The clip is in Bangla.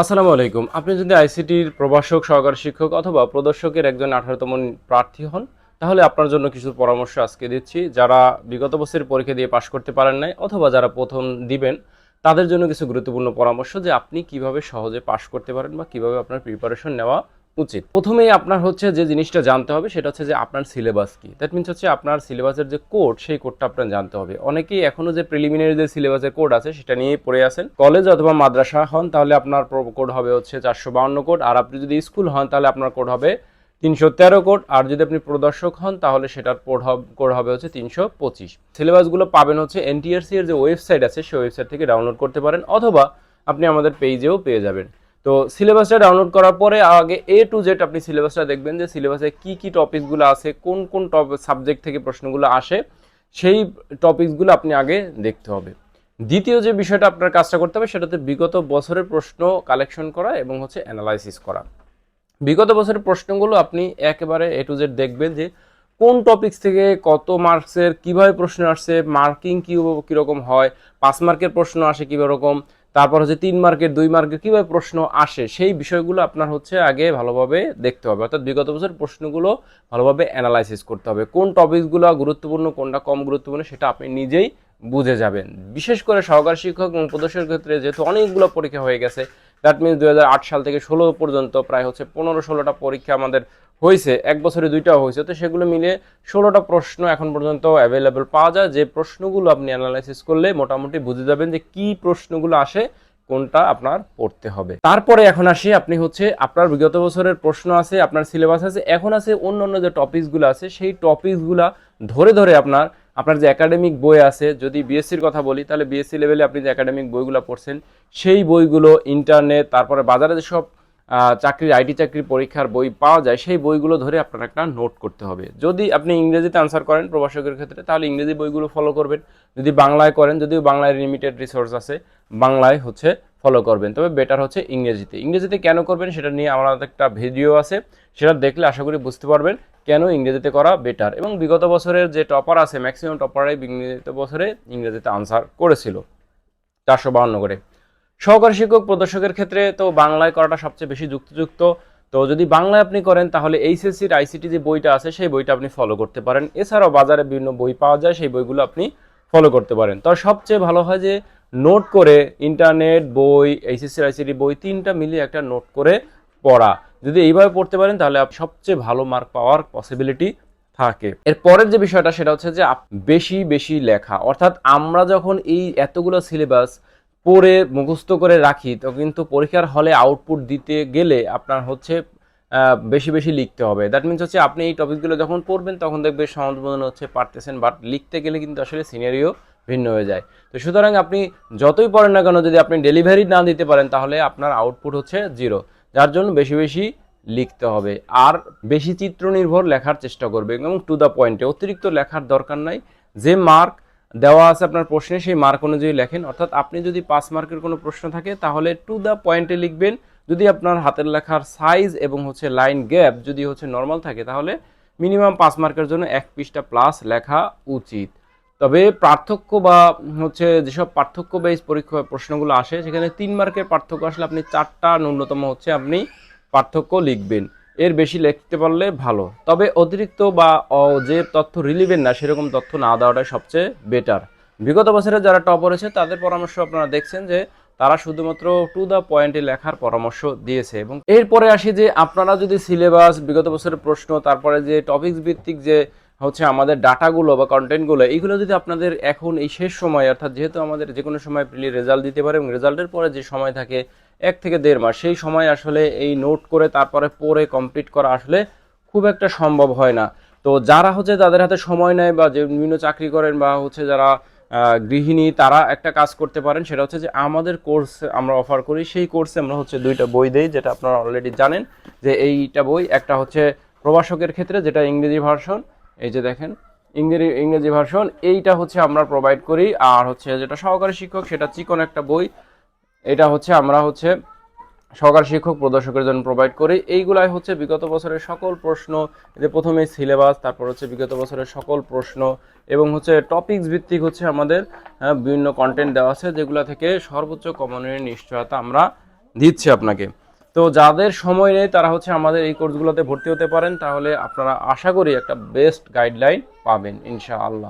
আসসালামু আলাইকুম। আপনি যদি আইসিটির প্রভাষক, সহকারী শিক্ষক অথবা প্রদর্শকের একজন আঠারোতম প্রার্থী হন, তাহলে আপনার জন্য কিছু পরামর্শ আজকে দিচ্ছি। যারা বিগত বছরের পরীক্ষা দিয়ে পাশ করতে পারেন নাই অথবা যারা প্রথম দিবেন, তাদের জন্য কিছু গুরুত্বপূর্ণ পরামর্শ যে আপনি কীভাবে সহজে পাশ করতে পারেন বা কীভাবে আপনার প্রিপারেশন নেওয়া উচিত। প্রথমেই আপনার হচ্ছে যে জিনিসটা জানতে হবে, সেটা হচ্ছে যে আপনার সিলেবাস কি। দ্যাট মিনস হচ্ছে আপনার সিলেবাসের যে কোড সেই কোডটা আপনার জানতে হবে। অনেকেই এখনও যে প্রিলিমিনারি যে সিলেবাসের কোড আছে, সেটা নিয়ে পড়ে আছেন। কলেজ অথবা মাদ্রাসা হন, তাহলে আপনার কোড হবে হচ্ছে চারশো বাউন্ন কোড আর আপনি যদি স্কুল হন, তাহলে আপনার কোড হবে তিনশো তেরো কোড আর যদি আপনি প্রদর্শক হন, তাহলে সেটার কোড হবে কোড হবে হচ্ছে তিনশো পঁচিশ। সিলেবাসগুলো পাবেন হচ্ছে এনটিআরসি এর যে ওয়েবসাইট আছে, সেই ওয়েবসাইট থেকে ডাউনলোড করতে পারেন। অথবা আপনি আমাদের পেজেও পেয়ে যাবেন। তো সিলেবাসটা ডাউনলোড করার পরে আগে এ টু জেড আপনি সিলেবাসটা দেখবেন যে সিলেবাসে কি কি টপিকসগুলো আছে, কোন কোন টপ সাবজেক্ট থেকে প্রশ্নগুলো আসে, সেই টপিকসগুলো আপনি আগে দেখতে হবে। দ্বিতীয় যে বিষয়টা আপনার কাজটা করতে হবে সেটাতে বিগত বছরের প্রশ্ন কালেকশন করা এবং হচ্ছে অ্যানালাইসিস করা। বিগত বছরের প্রশ্নগুলো আপনি একেবারে এ টু জেড দেখবেন যে কোন টপিকস থেকে কত মার্কসের কীভাবে প্রশ্ন আসছে মার্কিং কী কীরকম হয় পাঁচ মার্কের প্রশ্ন আসে কীভাবে রকম তারপর হচ্ছে তিন মার্কের, দুই মার্কের কীভাবে প্রশ্ন আসে, সেই বিষয়গুলো আপনার হচ্ছে আগে ভালোভাবে দেখতে হবে। অর্থাৎ বিগত বছর প্রশ্নগুলো ভালোভাবে অ্যানালাইসিস করতে হবে। কোন টপিকসগুলো গুরুত্বপূর্ণ, কোনটা কম গুরুত্বপূর্ণ সেটা আপনি নিজেই বুঝে যাবেন। বিশেষ করে সহকারী শিক্ষক এবং প্রদর্শনের ক্ষেত্রে যেহেতু অনেকগুলো পরীক্ষা হয়ে গেছে দ্যাট মিনস দু সাল থেকে ষোলো পর্যন্ত প্রায় হচ্ছে পনেরো, ষোলোটা পরীক্ষা আমাদের হয়েছে এক বছরে দুইটাও হয়েছে তো সেগুলো মিলে ষোলোটা প্রশ্ন এখন পর্যন্ত অ্যাভেলেবেল পাওয়া যায়। যে প্রশ্নগুলো আপনি অ্যানালাইসিস করলে মোটামুটি বুঝে যাবেন যে কি প্রশ্নগুলো আসে, কোনটা আপনার পড়তে হবে। তারপরে এখন আসি, আপনি হচ্ছে আপনার বিগত বছরের প্রশ্ন আছে, আপনার সিলেবাস আছে, এখন আছে অন্য অন্য যে টপিকসগুলো আছে, সেই টপিকসগুলো ধরে ধরে আপনার আপনার যে একাডেমিক বই আছে, যদি বিএসসির কথা বলি, তাহলে বিএসসি লেভেলে আপনি যে একাডেমিক বইগুলো পড়ছেন, সেই বইগুলো ইন্টারনেট তারপরে বাজারে যেসব চাকরির, আইটি চাকরির পরীক্ষার বই পাওয়া যায়, সেই বইগুলো ধরে আপনার একটা নোট করতে হবে। যদি আপনি ইংরেজিতে আনসার করেন প্রভাষকের ক্ষেত্রে, তাহলে ইংরেজি বইগুলো ফলো করবেন। যদি বাংলায় করেন, যদিও বাংলায় লিমিটেড রিসোর্স আছে, বাংলায় হচ্ছে ফলো করবেন। তবে বেটার হচ্ছে ইংরেজিতে। ইংরেজিতে কেন করবেন সেটা নিয়ে আমার একটা ভিডিও আছে, সেটা দেখলে আশা করি বুঝতে পারবেন কেন ইংরেজিতে করা বেটার এবং বিগত বছরের যে টপার আছে ম্যাক্সিমাম টপারাই বিগত বছরে ইংরেজিতে আনসার করেছিল। চারশো বাহান্ন করে। সহকারী শিক্ষক, প্রদর্শকের ক্ষেত্রে তো বাংলায় করাটা সবচেয়ে বেশি যুক্তিযুক্ত। তো যদি বাংলায় আপনি করেন, তাহলে এইচএসসির আইসিটি যে বইটা আছে, সেই বইটা আপনি ফলো করতে পারেন। এছাড়াও বাজারে বিভিন্ন বই পাওয়া যায়, সেই বইগুলো আপনি ফলো করতে পারেন। তো সবচেয়ে ভালো হয় যে নোট করে ইন্টারনেট বই, এইচএসসির, আইসিটি বই তিনটা মিলিয়ে একটা নোট করে পড়া। যদি এইভাবে পড়তে পারেন, তাহলে সবচেয়ে ভালো মার্ক পাওয়ার পসিবিলিটি থাকে। এর পরের যে বিষয়টা, সেটা হচ্ছে যে বেশি বেশি লেখা। অর্থাৎ আমরা যখন এই এতগুলো সিলেবাস পড়ে মুখস্থ করে রাখি, তো কিন্তু পরীক্ষার হলে আউটপুট দিতে গেলে আপনার হচ্ছে বেশি বেশি লিখতে হবে। দ্যাট মিনস হচ্ছে আপনি এই টপিকগুলো যখন পড়বেন, তখন দেখবে মনে হচ্ছে পারতেছেন বাট লিখতে গেলে কিন্তু আসলে সিনারিও ভিন্ন হয়ে যায়। তো সুতরাং আপনি যতই পড়েন না কেন, যদি আপনি ডেলিভারি না দিতে পারেন, তাহলে আপনার আউটপুট হচ্ছে জিরো যার জন্য বেশি বেশি লিখতে হবে। আর বেশি চিত্র নির্ভর লেখার চেষ্টা করবে এবং টু দ্য পয়েন্টে অতিরিক্ত লেখার দরকার নাই। যে মার্ক দেওয়া আছে আপনার প্রশ্নে, সেই মার্ক অনুযায়ী লেখেন। অর্থাৎ আপনি যদি পাঁচ মার্কের কোনো প্রশ্ন থাকে, তাহলে টু দ্য পয়েন্টে লিখবেন, যদি আপনার হাতের লেখার সাইজ এবং হচ্ছে লাইন গ্যাপ যদি হচ্ছে নর্মাল থাকে, তাহলে মিনিমাম পাঁচ মার্কের জন্য এক পৃষ্ঠা প্লাস লেখা উচিত। তবে পার্থক্য বা হচ্ছে যেসব পার্থক্য বেস পরীক্ষা প্রশ্নগুলো আসে, সেখানে তিন মার্কের পার্থক্য আসলে আপনি চারটা ন্যূনতম হচ্ছে আপনি পার্থক্য লিখবেন। এর বেশি লিখতে পারলে ভালো। তবে অতিরিক্ত বা যে তথ্য রিলিভেন্ট না, সেরকম তথ্য না দেওয়াটাই সবচেয়ে বেটার বিগত বছরে যারা টপার হয়েছে তাদের পরামর্শ আপনারা দেখছেন যে, তারা শুধুমাত্র টু দ্য পয়েন্টে লেখার পরামর্শ দিয়েছে এবং এরপরে আসি যে, আপনারা যদি সিলেবাস বিগত বছরের প্রশ্ন, তারপরে যে টপিকস ভিত্তিক যে হচ্ছে আমাদের ডাটাগুলো বা কন্টেন্টগুলো এইগুলো যদি আপনাদের এখন এই শেষ সময়, অর্থাৎ যেহেতু আমাদের যে কোনো সময় প্রিলি রেজাল্ট দিতে পারে এবং রেজাল্টের পরে যে সময় থাকে এক থেকে দেড় মাস। সেই সময় আসলে এই নোট করে তারপরে পড়ে কমপ্লিট করা আসলে খুব একটা সম্ভব হয় না। তো যারা হচ্ছে তাদের হাতে সময় নেয় বা যে বিভিন্ন চাকরি করেন বা হচ্ছে যারা গৃহিণী, তারা একটা কাজ করতে পারেন, সেটা হচ্ছে যে আমাদের কোর্স আমরা অফার করি। সেই কোর্সে আমরা হচ্ছে দুইটা বই দেই, যেটা আপনারা অলরেডি জানেন যে এইটা বই, একটা হচ্ছে প্রভাষকের ক্ষেত্রে, যেটা ইংরেজি ভার্সন এই যে দেখেন, ইংরেজি ইংরেজি ভার্সন এইটা হচ্ছে আমরা প্রোভাইড করি। আর হচ্ছে যেটা সহকারী শিক্ষক, সেটা চিকন একটা বই। এটা হচ্ছে আমরা হচ্ছে সহকারী শিক্ষক প্রদর্শকের জন্য প্রোভাইড করি। এইগুলাই হচ্ছে বিগত বছরের সকল প্রশ্ন যে প্রথমে সিলেবাস তারপর হচ্ছে বিগত বছরের সকল প্রশ্ন এবং হচ্ছে টপিকস ভিত্তিক হচ্ছে আমাদের আহ, বিভিন্ন কন্টেন্ট দেওয়া আছে যেগুলো থেকে সর্বোচ্চ কমনের নিশ্চয়তা আমরা দিচ্ছি আপনাকে। তো যাদের সময় নেই তারা হচ্ছে আমাদের এই কোর্সগুলোতে ভর্তি হতে পারেন তাহলে আপনারা আশা করি একটা বেস্ট গাইডলাইন পাবেন ইনশাআল্লাহ।